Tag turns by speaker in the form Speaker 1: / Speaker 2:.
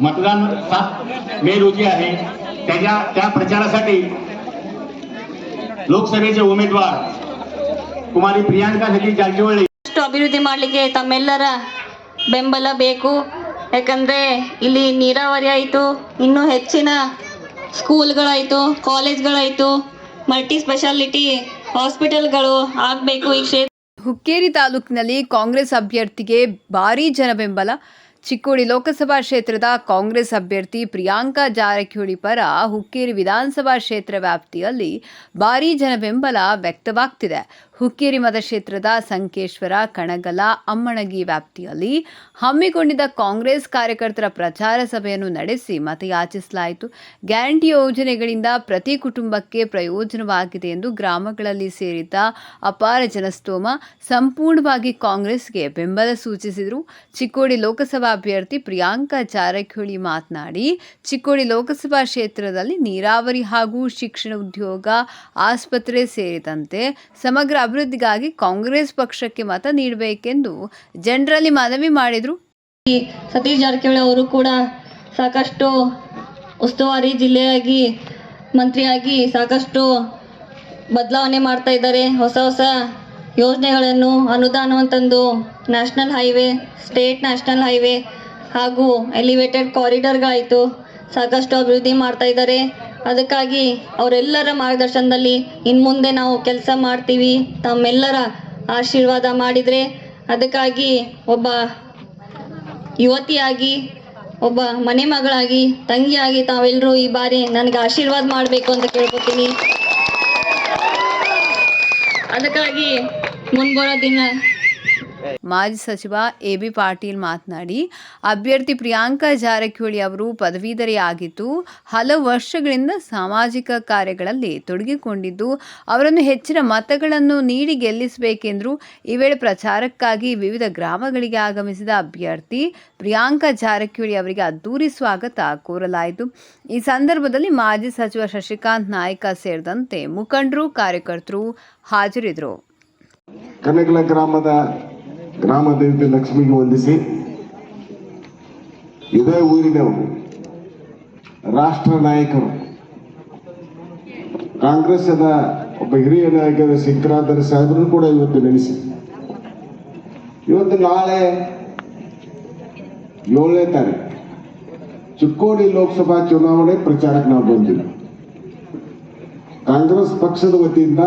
Speaker 1: मतदान सात मे रोजी आहे. त्याच्या त्या प्रचारासाठी ಲೋಕಸಭೆಯ ಉಮೇದ್ವಾರ್ ಕುಮಾರಿ ಪ್ರಿಯಾಂಕಾ ಶೆಟ್ಟಿ ಜಾರಕಿಹೊಳಿ
Speaker 2: ಅಭಿವೃದ್ಧಿ ಮಾಡಲಿಕ್ಕೆ ತಮ್ಮೆಲ್ಲರ ಬೆಂಬಲ ಬೇಕು. ಯಾಕಂದ್ರೆ ಇಲ್ಲಿ ನೀರಾವರಿ ಆಯಿತು ಇನ್ನೂ ಹೆಚ್ಚಿನ ಸ್ಕೂಲ್ಗಳಾಯಿತು ಕಾಲೇಜ್ಗಳಾಯಿತು ಮಲ್ಟಿ ಸ್ಪೆಷಾಲಿಟಿ ಹಾಸ್ಪಿಟಲ್ಗಳು ಆಗಬೇಕು ಈ ಕ್ಷೇತ್ರ
Speaker 3: ಹುಕ್ಕೇರಿ ತಾಲೂಕಿನಲ್ಲಿ ಕಾಂಗ್ರೆಸ್ ಅಭ್ಯರ್ಥಿಗೆ ಭಾರೀ ಜನ ಬೆಂಬಲ ಚಿಕ್ಕೋಡಿ ಲೋಕಸಭಾ ಕ್ಷೇತ್ರದ ಕಾಂಗ್ರೆಸ್ ಅಭ್ಯರ್ಥಿ ಪ್ರಿಯಾಂಕಾ ಜಾರಕಿಹೊಳಿ ಪರ ಹುಕ್ಕೇರಿ ವಿಧಾನಸಭಾ ಕ್ಷೇತ್ರ ವ್ಯಾಪ್ತಿಯಲ್ಲಿ ಭಾರೀ ಜನ ಬೆಂಬಲ ವ್ಯಕ್ತವಾಗ್ತಿದೆ. ಹುಕ್ಕೇರಿ ಮತಕ್ಷೇತ್ರದ ಸಂಕೇಶ್ವರ, ಕಣಗಲ ಅಮ್ಮಣಗಿ ವ್ಯಾಪ್ತಿಯಲ್ಲಿ ಹಮ್ಮಿಕೊಂಡಿದ್ದ ಕಾಂಗ್ರೆಸ್ ಕಾರ್ಯಕರ್ತರ ಪ್ರಚಾರ ಸಭೆಯನ್ನು ನಡೆಸಿ ಮತಯಾಚಿಸಲಾಯಿತು. ಗ್ಯಾರಂಟಿ ಯೋಜನೆಗಳಿಂದ ಪ್ರತಿ ಕುಟುಂಬಕ್ಕೆ ಪ್ರಯೋಜನವಾಗಿದೆ ಎಂದು ಗ್ರಾಮಗಳಲ್ಲಿ ಸೇರಿದ್ದ ಅಪಾರ ಜನಸ್ತೋಮ ಸಂಪೂರ್ಣವಾಗಿ ಕಾಂಗ್ರೆಸ್ಗೆ ಬೆಂಬಲ ಸೂಚಿಸಿದರು. ಚಿಕ್ಕೋಡಿ ಲೋಕಸಭಾ ಅಭ್ಯರ್ಥಿ ಪ್ರಿಯಾಂಕಾ ಜಾರಕಿಹೊಳಿ ಮಾತನಾಡಿ, ಚಿಕ್ಕೋಡಿ ಲೋಕಸಭಾ ಕ್ಷೇತ್ರದಲ್ಲಿ ನೀರಾವರಿ ಹಾಗೂ ಶಿಕ್ಷಣ ಉದ್ಯೋಗ, ಆಸ್ಪತ್ರೆ ಸೇರಿದಂತೆ ಸಮಗ್ರ ಅಭಿವೃದ್ಧಿಗಾಗಿ ಕಾಂಗ್ರೆಸ್ ಪಕ್ಷಕ್ಕೆ ಮತ ನೀಡಬೇಕೆಂದು ಜನರಲ್ಲಿ ಮನವಿ ಮಾಡಿದರು.
Speaker 2: ಸತೀಶ್ ಜಾರಕಿಹೊಳಿ ಅವರು ಕೂಡ ಸಾಕಷ್ಟು ಉಸ್ತುವಾರಿ ಜಿಲ್ಲೆಯಾಗಿ, ಮಂತ್ರಿಯಾಗಿ ಸಾಕಷ್ಟು ಬದಲಾವಣೆ ಮಾಡ್ತಾ ಇದ್ದಾರೆ. ಹೊಸ ಹೊಸ ಯೋಜನೆಗಳನ್ನು ಅನುದಾನವನ್ನು ತಂದು national highway, state national highway ಹಾಗೂ ಎಲಿವೇಟೆಡ್ ಕಾರಿಡರ್ಗಳಾಯಿತು. ಸಾಕಷ್ಟು ಅಭಿವೃದ್ಧಿ ಮಾಡ್ತಾ ಇದ್ದಾರೆ. ಅದಕ್ಕಾಗಿ ಅವರೆಲ್ಲರ ಮಾರ್ಗದರ್ಶನದಲ್ಲಿ ಇನ್ನು ಮುಂದೆ ನಾವು ಕೆಲಸ ಮಾಡ್ತೀವಿ. ತಮ್ಮೆಲ್ಲರ ಆಶೀರ್ವಾದ ಮಾಡಿದರೆ ಅದಕ್ಕಾಗಿ ಒಬ್ಬ ಯುವತಿಯಾಗಿ, ಒಬ್ಬ ಮನೆ ಮಗಳಾಗಿ, ತಂಗಿಯಾಗಿ ತಾವೆಲ್ಲರೂ ಈ ಬಾರಿ ನನಗೆ ಆಶೀರ್ವಾದ ಮಾಡಬೇಕು ಅಂತ ಕೇಳ್ಕೊತೀನಿ. ಅದಕ್ಕಾಗಿ
Speaker 3: ಮಾಜಿ ಸಚಿವ ಎ ಬಿ ಪಾಟೀಲ್ ಮಾತನಾಡಿ, ಅಭ್ಯರ್ಥಿ ಪ್ರಿಯಾಂಕಾ ಜಾರಕಿಹೊಳಿ ಅವರು ಪದವೀಧರೆಯಾಗಿದ್ದು, ಹಲವು ವರ್ಷಗಳಿಂದ ಸಾಮಾಜಿಕ ಕಾರ್ಯಗಳಲ್ಲಿ ತೊಡಗಿಕೊಂಡಿದ್ದು, ಅವರನ್ನು ಹೆಚ್ಚಿನ ಮತಗಳನ್ನು ನೀಡಿ ಗೆಲ್ಲಿಸಬೇಕೆಂದರು ಈ ವೇಳೆ ಪ್ರಚಾರಕ್ಕಾಗಿ ವಿವಿಧ ಗ್ರಾಮಗಳಿಗೆ ಆಗಮಿಸಿದ ಅಭ್ಯರ್ಥಿ ಪ್ರಿಯಾಂಕಾ ಜಾರಕಿಹೊಳಿ ಅವರಿಗೆ ಅದ್ದೂರಿ ಸ್ವಾಗತ ಕೋರಲಾಯಿತು. ಈ ಸಂದರ್ಭದಲ್ಲಿ ಮಾಜಿ ಸಚಿವ ಶಶಿಕಾಂತ್ ನಾಯ್ಕ ಸೇರಿದಂತೆ ಮುಖಂಡರು, ಕಾರ್ಯಕರ್ತರು ಹಾಜರಿದ್ದರು.
Speaker 4: ಕನಗಲ ಗ್ರಾಮದ ಗ್ರಾಮ ದೇವತೆ ಲಕ್ಷ್ಮಿಗೆ ವಂದಿಸಿ, ಇದೇ ಊರಿನವರು ರಾಷ್ಟ್ರ ನಾಯಕರು ಕಾಂಗ್ರೆಸ್ಸದ ಒಬ್ಬ ಹಿರಿಯ ನಾಯಕರ ಸಿದ್ದರಾಮಯ್ಯ ಸಾಹೇಬರು ಕೂಡ ಇವತ್ತು ನೆನೆಸಿ ಇವತ್ತು ನಾಳೆ ಏಳನೇ ತಾರೀಕು, ಚಿಕ್ಕೋಡಿ ಲೋಕಸಭಾ ಚುನಾವಣೆ ಪ್ರಚಾರಕ್ಕೆ ನಾವು ಬಂದಿಲ್ಲ ಕಾಂಗ್ರೆಸ್ ಪಕ್ಷದ ವತಿಯಿಂದ